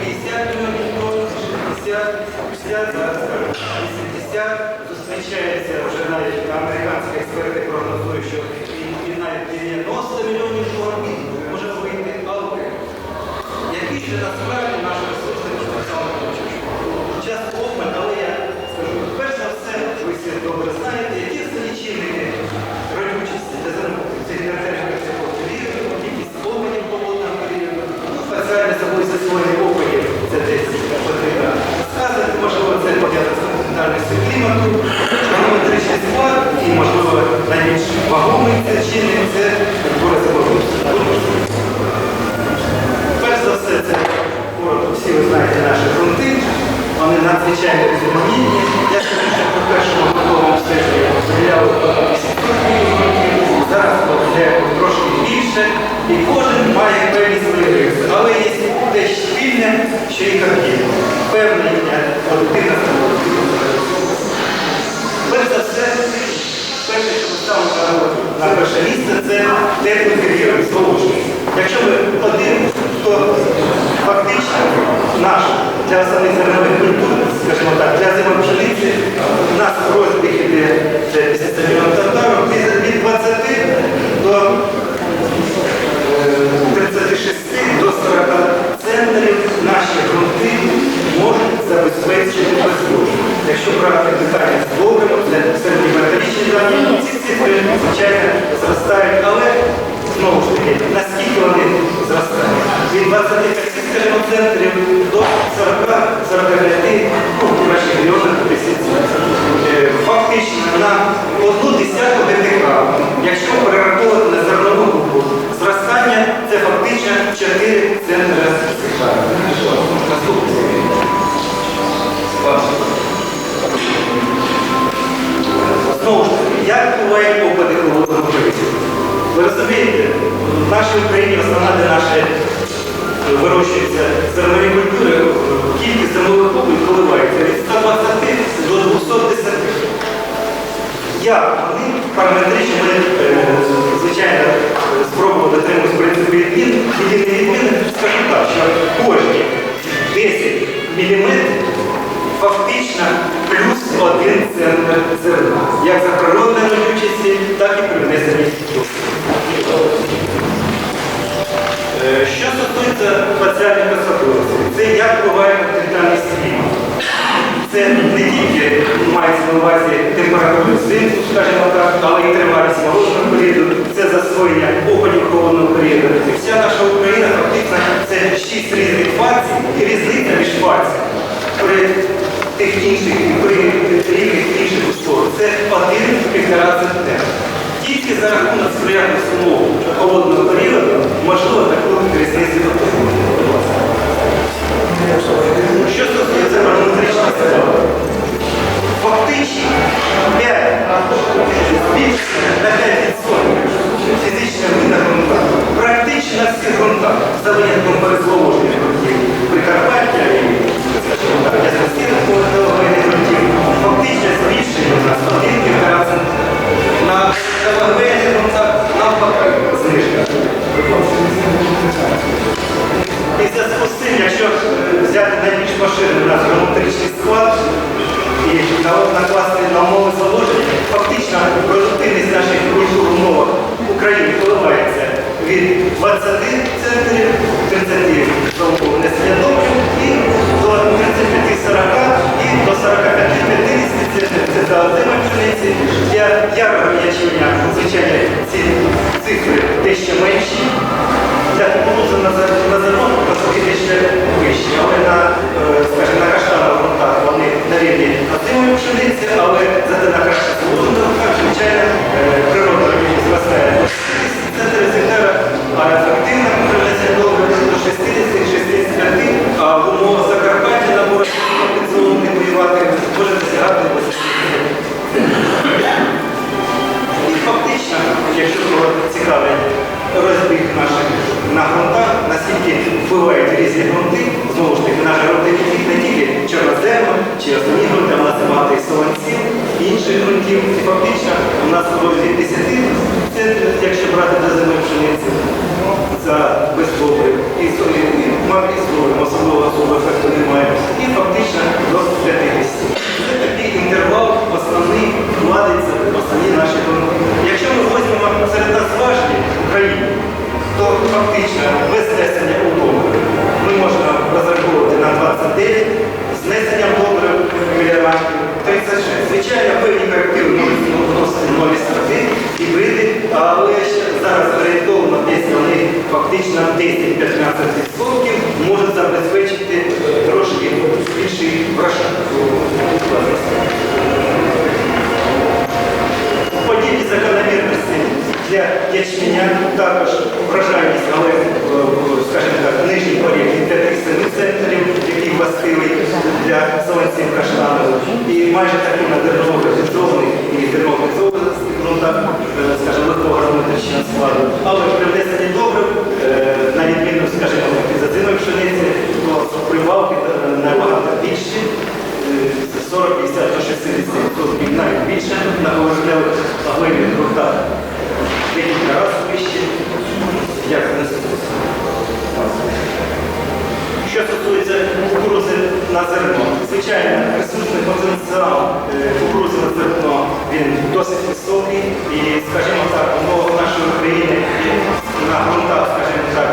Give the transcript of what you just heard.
50 мільйонів 60, 60, 60, 80. Зустрічається вже навіть американські експерти прогнозують, що і, і навіть 90 мільйонів тонн може вийти алки. Які ж насправді наші ресурси? Надзвичайно різноманітні. Я скажу, що по першому готовому по 800 зараз буде трошки більше, і кожен має певні свої. Але є те спільне, що їх об'єднує. Певний продуктивна Перш за все, перше, що ми ставимо на перше місце, це теплий період, зголошення. Якщо ми подивимося, то фактично наш для основних зернових культур, скажімо так, для зимової пшениці, у нас розбіг іде це 50 мільйонів татарів, від 20 до е, 36 до 40 центрів наші ґрунти можуть забезпечити Якщо брати питання з добрим, це сантиметричні дані, ці цифри, звичайно, зростають, але знову ж таки, наскільки вони зростають? Від 25, скажімо, центрів до 40-45, де наші е, вирощуються зернові культури, е, кількість зернових опадів коливається від 120 до 210. Як вони параметрично, ми, е, звичайно, спробували дотримуватися принципу відмін, єдиний відмін, скажу так, що кожні 10 мм фактично плюс один центр на увазі температури взимку, скажімо так, але й тривалість морозного періоду, це засвоєння опадів холодного періоду. І вся наша Україна фактично це шість різних фазів і різниця між фазами при тих інших і при рівних інших условиях. Це один півтора центнер. Тільки за рахунок сприятних умов холодного періоду можливо таку різницю фактично від 20 центрів, 30 за умови внесення добрив і до 35-40 і до 45-50 центрів це за озимої пшениці. Для ярого ячменя, звичайно, ці цифри дещо менші. Для кукурудзи на зер- зерно трохи ще вищі, але на, е, скажімо, на каштанових вони на рівні озимої пшениці, але зате на краще зволожених чи основні ґрунти, а нас багато і солонців, інших ґрунтів. І фактично у нас від 10 центрів, якщо брати до зими пшениці, за бездобрив. І, і мобілізуємо, особливо особливо ефекту немає. І фактично до 50. Це такий інтервал основний вкладається в основні наші дороги. Якщо ми візьмемо серед нас важні Україні, то фактично без фактично 10-15% можуть забезпечити трошки більший врожай. Подібні закономірності для ячменя також вражальність, але, е, скажімо так, нижній поріг від 5-7 центрів, який властивий для солонців каштану. І майже такий на дерновофізований і дерновофізований, так, е, скажімо, легкого грамотичного складу. Але при внесенні на зерно, звичайно, присутній потенціал кукурудзи на зерно він досить високий. І, скажімо так, умови нашої країни на ґрунтах, скажімо так,